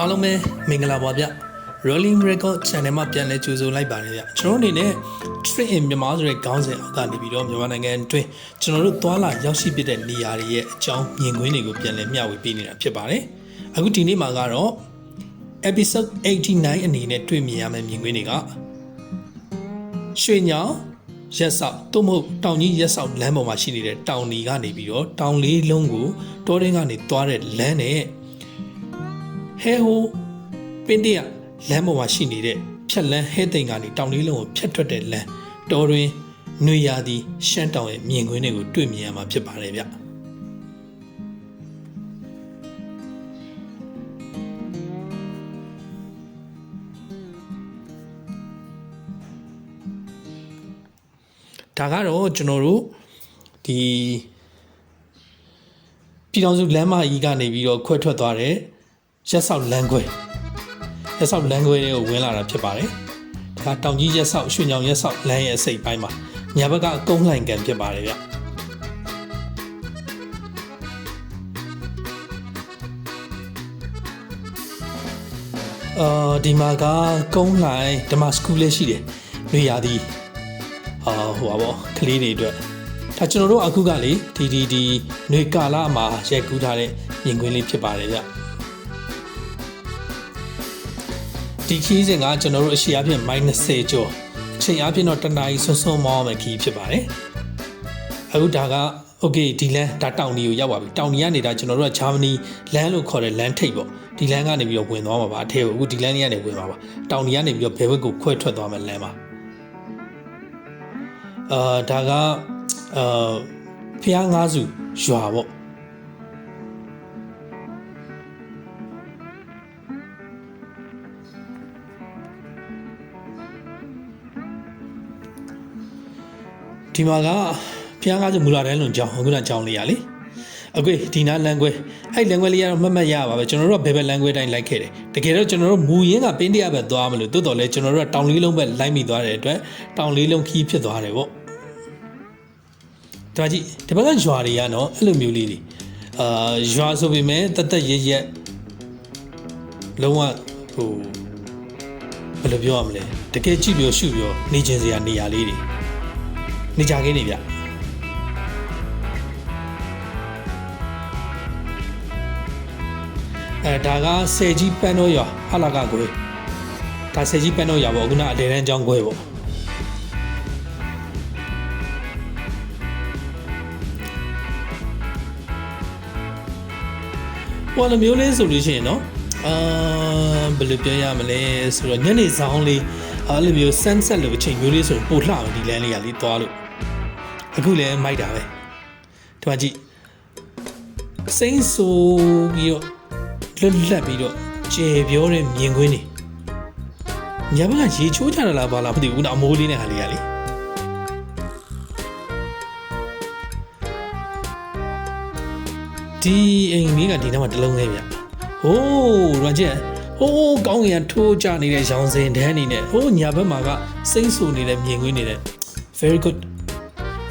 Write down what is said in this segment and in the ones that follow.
အားလုံးပဲမင်္ဂလာပါဗျ Rolling Record Channel မှာပြန်လည်ကြိုဆိုလိုက်ပါတယ်ဗျကျွန်တော်အနေနဲ့ Trip in မြန်မာဆိုတဲ့ခေါင်းစဉ်အောက်ကနေပြီးတော့မြန်မာနိုင်ငံအတွင်းကျွန်တော်တို့သွားလာရောက်ရှိပြတဲ့နေရာတွေရဲ့အကြောင်းမြင်ကွင်းတွေကိုပြန်လည်မျှဝေပေးနေတာဖြစ်ပါတယ်အခုဒီနေ့မှာကတော့ episode 89အနေနဲ့တွေ့မြင်ရမယ့်မြင်ကွင်းတွေကရွှေညောင်ရက်ဆောက်သို့မဟုတ်တောင်ကြီးရက်ဆောက်လမ်းပေါ်မှာရှိနေတဲ့တောင်ဒီကနေပြီးတော့တောင်လေးလုံးကိုတောတင်းကနေသွားတဲ့လမ်းနဲ့ ဟဲဟိုပင်တရလမ်းပေါ်မှာရှိနေတဲ့ဖြက်လန်းဟဲသိန်ကနေတောင်လေးလုံးကိုဖြတ်ထွက်တဲ့လမ်းတော်တွင်ຫນွေရာသီရှမ်းတောင်ရဲ့မြင်ကွင်းတွေကိုတွေ့မြင်ရမှာဖြစ်ပါတယ်ဗျဒါကတော့ကျွန်တော်တို့ဒီပြည်တော်စုလမ်းမကြီးကနေပြီးတော့ခွဲထွက်သွားတဲ့ ရက်ဆောက်လမ်းခွဲရက်ဆောက်လမ်းခွဲတွေကိုဝင်လာတာဖြစ်ပါတယ်။ဒါကတောင်ကြီးရက်ဆောက်ရွှေညောင်ရက်ဆောက်လမ်းရဲ့အစိပ်ပိုင်းမှာညာဘက်ကအကုန်းလှိုင်ကန်ဖြစ်ပါတယ်ဗျ။အာဒီမှာကကုန်းလှိုင်ဓမ္မစကူးလေးရှိတယ်။နေရာဒီအာဟိုပါဗောကလေးတွေအတွက်ဒါကျွန်တော်တို့အခုကလေဒီဒီဒီຫນွေကာလမှာရိုက်ကူးထားတဲ့မြင်ကွင်းလေးဖြစ်ပါတယ်ဗျ ဒီခီးစဉ်ကကျွန်တော်တို့အရှိအပြင် -30 ကျော်အချိန်အပြင်တော့တနားရီဆွန်းဆွန်းမောင်းမယ်ခီးဖြစ်ပါတယ်အခုဒါကโอเคဒီလမ်းဒါတောင်နီကိုရောက်ပါပြီတောင်နီကနေဒါကျွန်တော်တို့ကဂျာမနီလမ်းလို့ခေါ်တဲ့လမ်းထိပ်ပေါ့ဒီလမ်းကနေပြီးတော့ဝင်သွားမှာပါအထဲကိုအခုဒီလမ်းလေးကနေဝင်ပါပါတောင်နီကနေပြီးတော့ဘယ်ဘက်ကိုခွဲထွက်သွားမယ်လမ်းပါအာဒါကအာဖျားငါးစုရွာပေါ့ ဒီမှာကဖျားငါးစုမူလာတန်းလွန်ကြောင်းအခုနကြောင်းလေးရလေအခုဒီနာလန်ခွဲအဲ့လန်ခွဲလေးကတော့မတ်မတ်ရပါပဲကျွန်တော်တို့ကဘယ်ဘက်လန်ခွဲတိုင်းလိုက်ခဲ့တယ်တကယ်တော့ကျွန်တော်တို့မူရင်းကပင်းတရဘက်သွားမလို့တိုးတော်လဲကျွန်တော်တို့ကတောင်လေးလုံးဘက်လိုက်မိသွားတဲ့အတွက်တောင်လေးလုံးခီးဖြစ်သွားတယ်ပေါ့ဒါကြည့်ဒီဘက်ကရွာတွေကနော်အဲ့လိုမျိုးလေးတွေအာရွာဆိုပေမဲ့တသက်ရရက်လုံးဝဟိုဘယ်လိုပြောရမလဲတကယ်ကြည့်ပြောရှုပြောနေခြင်းစရာနေရာလေးတွေ နေကြခင်းနေဗျအဲဒါကဆယ်ကြီးပန်းတော့ရွာဟာလာကကွယ်ဒါဆယ်ကြီးပန်းတော့ရွာပေါ့ခုနအလေတန်းကျောင်းကွယ်ပေါ့ဟိုလိုမျိုးလေးဆိုလို့ရှိရင်နော်အာဘယ်လိုပြောရမလဲဆိုတော့ညနေဆောင်လေးအဲ့လိုမျိုး sunset လို့အချိန်မျိုးလေးဆိုရင်ပိုလှအောင်ဒီလမ်းလေးကလေးသွားလို့ အခုလည်းမိုက်တာပဲဒီမှာကြည့်စိမ့်ဆိုပြီးတော့လွတ်လပ်ပြီးတော့ကျေပြောတဲ့မြင်ကွင်းနေညဘက်ကရေချိုးချတာလားဘာလားမသိဘူးနော်အမိုးလေးနဲ့ဟာလေးကလေဒီအိမ်လေးကဒီနောက်မှာတစ်လုံးလေးဗျဟိုးရကြက်ဟိုးကောင်းကင်ကထိုးကြနေတဲ့ရောင်စင်တန်းနေနဲ့ဟိုးညာဘက်မှာကစိမ့်ဆူနေတဲ့မြင်ကွင်းနေတဲ့ very good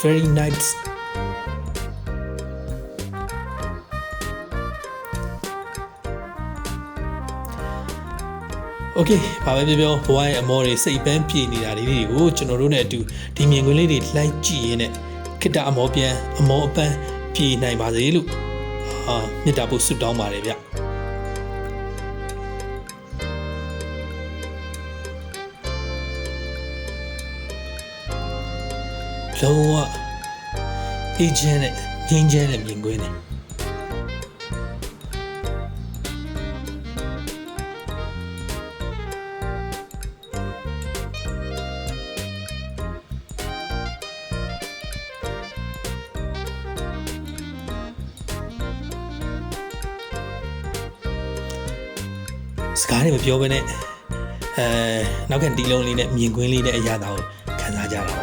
very nice โอเคဘာပဲပြောပြောဘဝရဲ့အမောတွေစိတ်ပန်းပြေနေတာလေးတွေကိုကျွန်တော်တို့နဲ့အတူဒီမြင်ကွင်းလေးတွေလိုက်ကြည့်ရင်းနဲ့ခိတ္တအမောပြန်အမောအပန်းပြေနိုင်ပါစေလို့အာမေတ္တာပို့ဆုတောင်းပါတယ်ဗျ လုံးဝအေဂျင့်နဲ့ငင်းချမ်းတဲ့မြင်ကွင်းတွေစကားတွေမပြောဘဲနဲ့အဲနောက်ကန်တီလုံးလေးနဲ့မြင်ကွင်းလေးနဲ့အရာတော်ခံစားကြတာ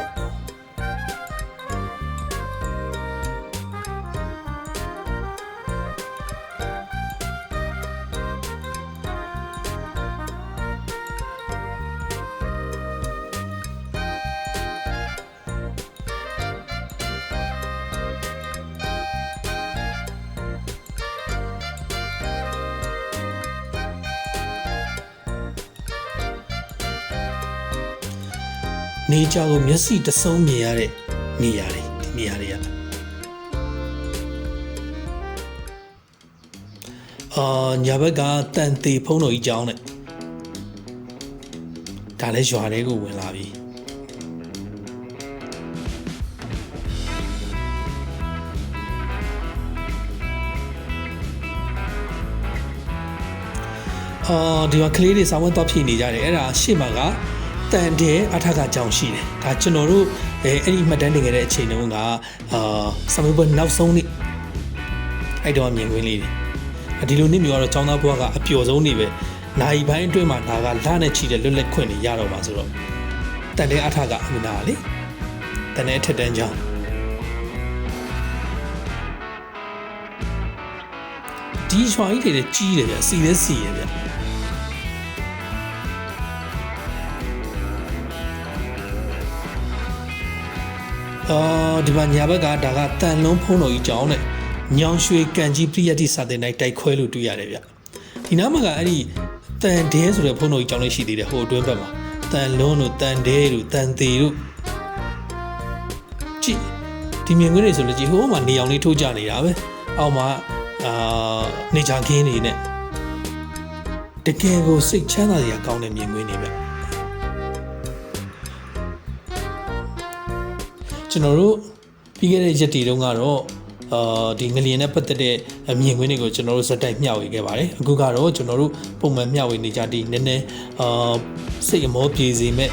နေကြကိုမျက်စိတဆုံးမြင်ရတဲ့နေရာတွေဒီနေရာတွေကအာညာဘက်ကတန်သေးဖုံးတော်ကြီးကြောင်းနဲ့ဒါလည်းရွာလေးကိုဝင်လာပြီအာဒီမှာကလေးတွေစာဝတ်တော့ဖြည့်နေကြတယ်အဲ့ဒါရှေ့မှာက တန်တဲ့အထက်ကကြောင်ရှိတယ်ဒါကျွန်တော်တို့အဲအဲ့ဒီမှတ်တမ်းတင်ခဲ့တဲ့အချိန်တုန်းကအာဆမ်မဘနောက်ဆုံးနေ့အဲ့တော့မြင်ကွင်းလေးတွေဒီလိုနေ့မျိုးကတော့ចောင်းသားဘွားကအပျော်ဆုံးနေပဲနိုင်ပိုင်းအတွင်းမှာဒါကလနဲ့ချီတဲ့လွတ်လပ်ခွင့်တွေရတော့ပါဆိုတော့တန်တဲ့အထကအမိနာလေတန်တဲ့အထက်တန်းကြောင်းဒီရွာကြီးတွေကြီးတယ်ဗျစီလဲစီရဗျ အာဒီမှာညာဘက်ကဒါကတန်လုံးဖုံးတော်ကြီးကြောင်းနဲ့ညောင်ရွှေကန်ကြီးပြည့်ရတိစာတင်တိုင်းတိုက်ခွဲလို့တွေ့ရတယ်ဗျဒီနားမှာကအဲ့ဒီတန်ဒဲဆိုတဲ့ဖုံးတော်ကြီးကြောင်းလေးရှိသေးတယ်ဟိုအတွင်းဘက်မှာတန်လုံးတို့တန်ဒဲတို့တန်သေးတို့ကြည့်ဒီမြင်ကွင်းတွေဆိုလို့ကြည့်ဟိုမှာနေအောင်လေးထိုးကြနေတာပဲအောက်မှာအာနေချာခင်းနေနဲ့တကယ်ကိုစိတ်ချမ်းသာစရာကောင်းတဲ့မြင်ကွင်းတွေဗျ ကျွန်တော်တို့ပြီးခဲ့တဲ့ရက်တီတုန်းကတော့အာဒီငလျင်နဲ့ပတ်သက်တဲ့အမြင်ကွင်းတွေကိုကျွန်တော်တို့ဇက်တိုက်မျှဝေခဲ့ပါတယ်အခုကတော့ကျွန်တော်တို့ပုံမှန်မျှဝေနေကြဒီနည်းနည်းအာစိတ်အမောပြေစေမဲ့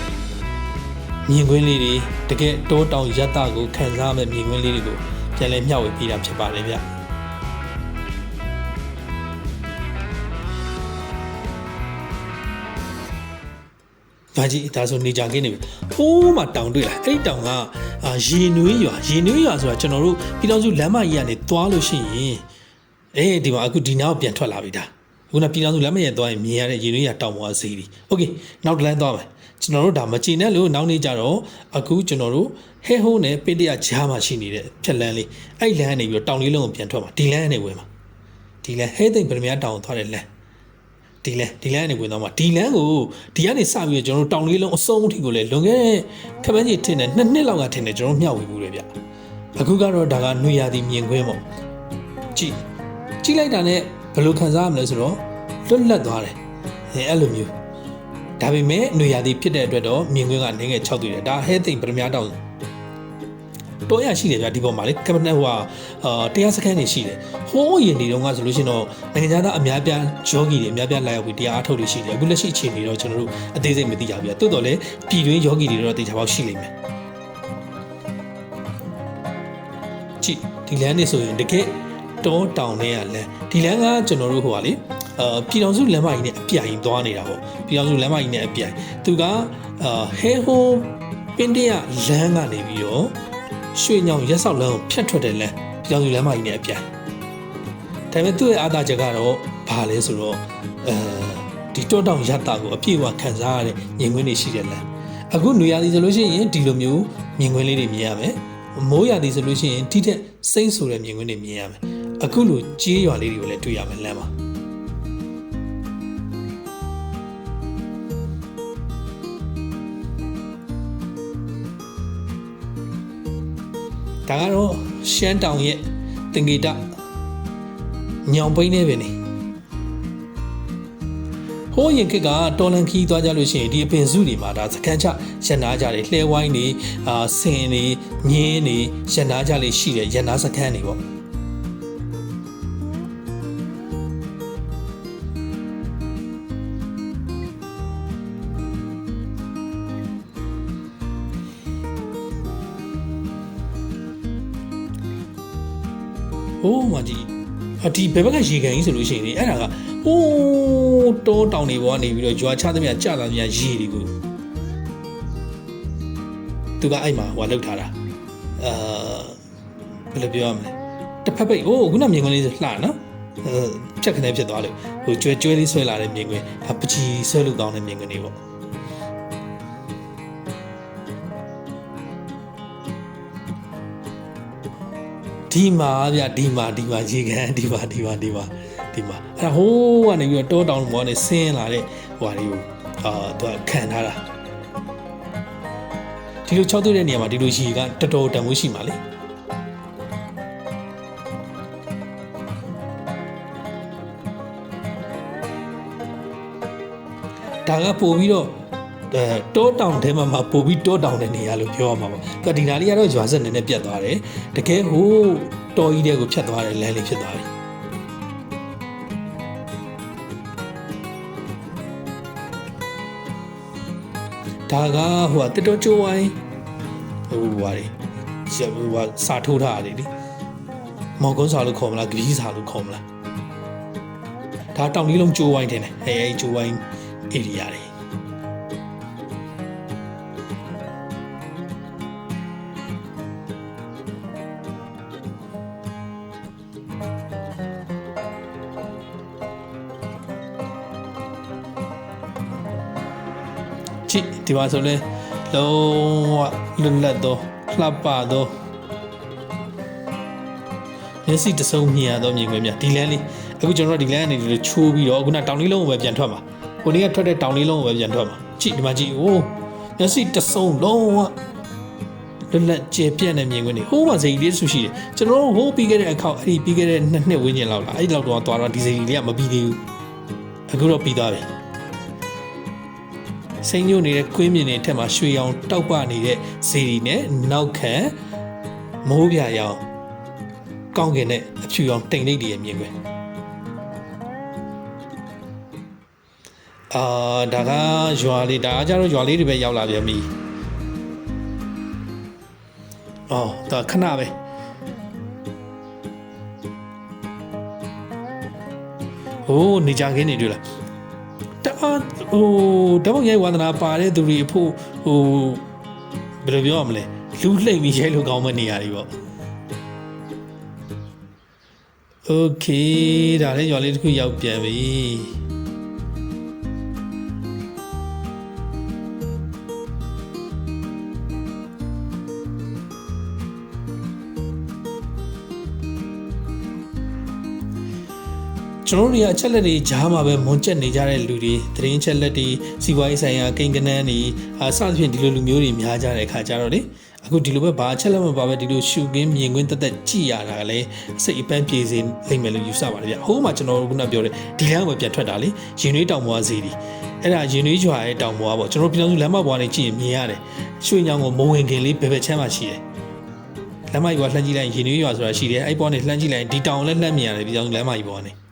မြင်ကွင်းလေးတွေတကယ်တိုးတောင်ရတ္တကိုခံစားမဲ့မြင်ကွင်းလေးတွေကိုပြန်လည်မျှဝေပေးတာဖြစ်ပါတယ်ဗျ။ ဘာကြီးဒါဆိုနေကြခင်းနေပြီ။ဟိုးမှာတောင်တွေ့လား။အဲ့ဒီတောင်ကအာရေနွေးရွာရေနွေးရွာဆိုတာကျွန်တော်တို့ပြည်တော်စုလမ်းမကြီးကနေသွားလို့ရှိရင်အေးဒီမှာအခုဒီနားကိုပြန်ထွက်လာပြီဒါ။ခုနပြည်တော်စုလမ်းမကြီးသွားရင်မြင်ရတဲ့ရေနွေးရွာတောင်ပေါ်ကဈေးဒီ။ Okay နောက်တစ်လမ်းသွားမယ်။ကျွန်တော်တို့ဒါမကြည်နဲ့လို့နောက်နေ့ကျတော့အခုကျွန်တော်တို့ဟဲဟိုးနဲ့ပိတရကြားမှာရှိနေတဲ့ဖြက်လန်းလေးအဲ့လမ်းကနေပြီးတော့တောင်လေးလုံးကိုပြန်ထွက်မှာဒီလမ်းကနေဝင်မှာဒီလမ်းဟဲသိမ့်ပရမယာတောင်ကိုသွားတဲ့လမ်း ဒီလန်ဒီလန်ကနေဝင်သွားမှာဒီလန်ကိုဒီကနေစပြီးတော့ကျွန်တော်တို့တောင်လေးလုံးအစုံအထိကိုလည်းလွန်ခဲ့တဲ့ခပန်းကြီးထင်တယ်နှစ်နှစ်လောက်ကထင်တယ်ကျွန်တော်မျှဝေမှုတယ်ဗျအခုကတော့ဒါကနှွေရသည်မြင်ခွင်းပေါ့ကြည့်ကြည့်လိုက်တာနဲ့ဘယ်လိုခံစားရမလဲဆိုတော့လွတ်လပ်သွားတယ်အဲအဲ့လိုမျိုးဒါပေမဲ့နှွေရသည်ဖြစ်တဲ့အတွက်တော့မြင်ခွင်းကနေငယ်6တွေ့တယ်ဒါဟဲသိမ့်ပရမယာတောင် တော့ရရှိတယ်ဗျဒီပေါ်မှာလေကမ္ဘာနဲ့ဟိုဟာအာတရားစခန်းနေရှိတယ်ဟိုးရင်ဒီတော့ကဆိုလို့ရှိရင်တော့နိုင်ငံခြားသားအများပြားဂျောဂီတွေအများပြားလာရောက်ပြီးတရားအထုတ်တွေရှိတယ်အခုလက်ရှိအခြေအနေတော့ကျွန်တော်တို့အသေးစိတ်မသိကြဘူးဗျတိုးတော်လည်းပြည်တွင်းယောဂီတွေတော့တေချာပေါက်ရှိလိမ့်မယ်ကြည့်ဒီလမ်းနေဆိုရင်တကယ်တောတောင်တွေကလမ်းဒီလမ်းကကျွန်တော်တို့ဟိုဟာလေအာပြည်တော်စုလမ်းမကြီးနဲ့အပြိုင်သွားနေတာပေါ့ပြည်တော်စုလမ်းမကြီးနဲ့အပြိုင်သူကအာဟဲဟိုပင်တရလမ်းကနေပြီးတော့ ရွှေညောင်ရက်ဆောက်လမ်းကိုဖြတ်ထွက်တဲ့လမ်းပြည်တော်စုလမ်းမကြီးနဲ့အပြိုင်ဒါပေမဲ့သူ့ရဲ့အားသာချက်ကတော့ဘာလဲဆိုတော့အဲဒီတောတောင်ရတာကိုအပြည့်အဝခံစားရတဲ့မြင်ကွင်းတွေရှိတဲ့လမ်းအခုနွေရာသီဆိုလို့ရှိရင်ဒီလိုမျိုးမြင်ကွင်းလေးတွေမြင်ရမယ်မိုးရာသီဆိုလို့ရှိရင်တိတဲ့စိမ့်ဆိုတဲ့မြင်ကွင်းတွေမြင်ရမယ်အခုလိုကြေးရွာလေးတွေကိုလည်းတွေ့ရမယ်လမ်းမှာ ဒါကတော့ရှမ်းတောင်ရဲ့တင်ဂီတညောင်ပိန်းနေပဲနေဟိုးရင်ခက်ကတော်လန်ခီးသွားကြလို့ရှိရင်ဒီအပင်စုတွေမှာဒါစကန်ချရန်နာကြတယ်လှဲဝိုင်းတွေအာဆင်တွေညင်းတွေရန်နာကြလေးရှိတယ်ရန်နာစကန်တွေပေါ့ ဟိုးမကြီးအဒီဘယ်ဘက်ကရေကန်ကြီးဆိုလို့ရှိရင်လေအဲ့ဒါကဟိုးတောတောင်တွေပေါ်ကနေပြီးတော့ကြွားချသမျှကြာလာသမျှရေတွေကိုသူကအဲ့မှာဟိုလောက်ထားတာအာဘယ်လိုပြောရမလဲတစ်ဖက်ပိတ်ဟိုးခုနမြင်ကွင်းလေးဆိုလှနော်အဲဖြတ်ခနဲဖြစ်သွားလို့ဟိုကျွဲကျွဲလေးဆွဲလာတဲ့မြင်ကွင်းအပကြီးဆွဲလို့ကောင်းတဲ့မြင်ကွင်းတွေပေါ့ ဒီမှာဗျဒီမှာဒီမှာရေကန်ဒီမှာဒီမှာဒီမှာဒီမှာအဲ့ဒါဟိုးကနေပြီးတော့တောတောင်ဘောကနေဆင်းလာတဲ့ဟိုဟာတွေကိုအာသူကခံထားတာဒီလို6သွေးတဲ့နေရာမှာဒီလိုရေကတော်တော်တန်ဖိုးရှိမှာလေဒါကပို့ပြီးတော့အဲ တောတောင်ထဲမှာမှာပို့ပြီးတောတောင်တဲ့နေရာလို့ပြောရမှာပေါ့။သူကဒီနားလေးကတော့ရွာဆက်နေနဲ့ပြတ်သွားတယ်။တကယ်ဟိုတော်ကြီးတဲ့ကိုဖြတ်သွားတယ်လမ်းလေးဖြစ်သွားပြီ။ဒါကဟိုကတစ်တော်ချိုးဝိုင်းဟိုဟာလေဟိုဟာစာထိုးထားတယ်လေ။မော်ကွန်းစာလို့ခေါ်မလားဂရီးစာလို့ခေါ်မလား။ဒါတောင်ကြီးလုံးချိုးဝိုင်းတင်တယ်။အဲအဲချိုးဝိုင်း area တွေ မှာဆိုလဲလုံးဝလွတ်လပ်သောလှပသောမျက်စိတစုံမြင်ရသောမြင်ကွင်းများဒီလမ်းလေးအခုကျွန်တော်တို့ဒီလမ်းကနေဒီလိုချိုးပြီးတော့ခုနတောင်လေးလုံးကိုပဲပြန်ထွက်မှာကိုနေ့ကထွက်တဲ့တောင်လေးလုံးကိုပဲပြန်ထွက်မှာကြည့်ဒီမှာကြည့်အိုးမျက်စိတစုံလုံးဝလွတ်လပ်ကျေပြန့်တဲ့မြင်ကွင်းတွေဟိုးမှာဇေဒီလေးဆူရှိတယ်ကျွန်တော်တို့ဟိုးပြီးခဲ့တဲ့အခေါက်အဲ့ဒီပြီးခဲ့တဲ့နှစ်နှစ်ဝန်းကျင်လောက်လားအဲ့ဒီလောက်တော့သွားတော့ဒီဇေဒီလေးကမပြီးသေးဘူးအခုတော့ပြီးသွားပြီ စိမ့်ညို့နေတဲ့ကွင်းမြင်တွေထက်မှာရွှေရောင်တောက်ပနေတဲ့ဇီရီနဲ့နောက်ခံမိုးပြရောင်ကောင်းကင်နဲ့အဖြူရောင်တိမ်လိပ်တွေရဲ့မြင်ကွယ်အာဒါကရွာလေးဒါကကြတော့ရွာလေးတွေပဲရောက်လာပြန်ပြီအော်ဒါခဏပဲဟိုးနေကြခင်းနေတွေ့လား တအားဟိုဓာတ်ပုံရိုက်ဝါသနာပါတဲ့သူတွေအဖို့ဟိုဘယ်လိုပြောရမလဲလူလှိမ့်ပြီးရိုက်လို့ကောင်းမယ့်နေရာတွေပေါ့โอเคဒါလည်းရွာလေးတစ်ခုရောက်ပြန်ပြီ ကျွန်တော်တို့တွေကအချက်လက်တွေကြားမှာပဲမွန်ကျက်နေကြတဲ့လူတွေသတင်းချက်လက်တွေစီးပွားရေးဆိုင်ရာကိန်းကနန်းတွေအာစသဖြင့်ဒီလိုလူမျိုးတွေများကြတဲ့အခါကျတော့လေအခုဒီလိုပဲဘာအချက်လက်မပါပဲဒီလိုရှုကင်းမြင်ကွင်းတက်တက်ကြည့်ရတာကလည်းစိတ်အပန်းပြေစေလိမ့်မယ်လို့ယူဆပါတယ်ဗျဟိုးမှာကျွန်တော်တို့ခုနပြောတဲ့ဒီလမ်းကိုပြန်ထွက်တာလေရင်နွေးတောင်ပေါ်စီဒီအဲ့ဒါရင်နွေးကျွာရဲ့တောင်ပေါ်ကပေါ့ကျွန်တော်ပြည်တော်စုလမ်းမပေါ်ကနေကြည့်ရင်မြင်ရတယ်ရွှေညောင်ကိုမုံဝင်ခင်လေးဘယ်ဘက်ချမ်းမှာရှိတယ်လမ်းမကြီးကလှမ်းကြည့်လိုက်ရင်ရင်နွေးရွာဆိုတာရှိတယ်အဲ့ပေါ်နေလှမ်းကြည့်လိုက်ဒီတောင်လည်းလှမ်းမြင်ရတယ်ပြည်တော်စုလမ်းမကြီးပေါ်ကနေ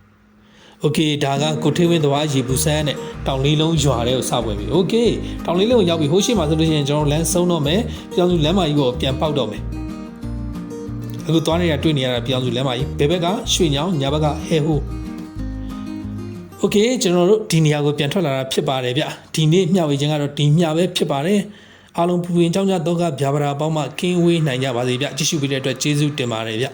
โอเคဒါကကိုထေးဝင်းသွားရေပူဆန်းနဲ့တောင်လေးလုံးရွာတဲ့ကိုစဝင်ပြီโอเคတောင်လေးလုံးကိုရောက်ပြီဟိုးရှိမှဆိုလို့ရှိရင်ကျွန်တော်လမ်းဆုံးတော့မယ်ပြောင်းစုလမ်းမကြီးကိုပြန်ပေါက်တော့မယ်အခုသွားနေတာတွေ့နေရတာပြောင်းစုလမ်းမကြီးဘယ်ဘက်ကရွှေညောင်ညာဘက်ကဟဲဟိုโอเคကျွန်တော်တို့ဒီနေရာကိုပြန်ထွက်လာတာဖြစ်ပါတယ်ဗျဒီနေ့မျှဝေခြင်းကတော့ဒီမျှပဲဖြစ်ပါတယ်အားလုံးပူပင်ကြောင်းကြတော့ကဗျာပါရာပေါင်းမှကင်းဝေးနိုင်ကြပါစေဗျကြည့်ရှုပေးတဲ့အတွက်ကျေးဇူးတင်ပါတယ်ဗျ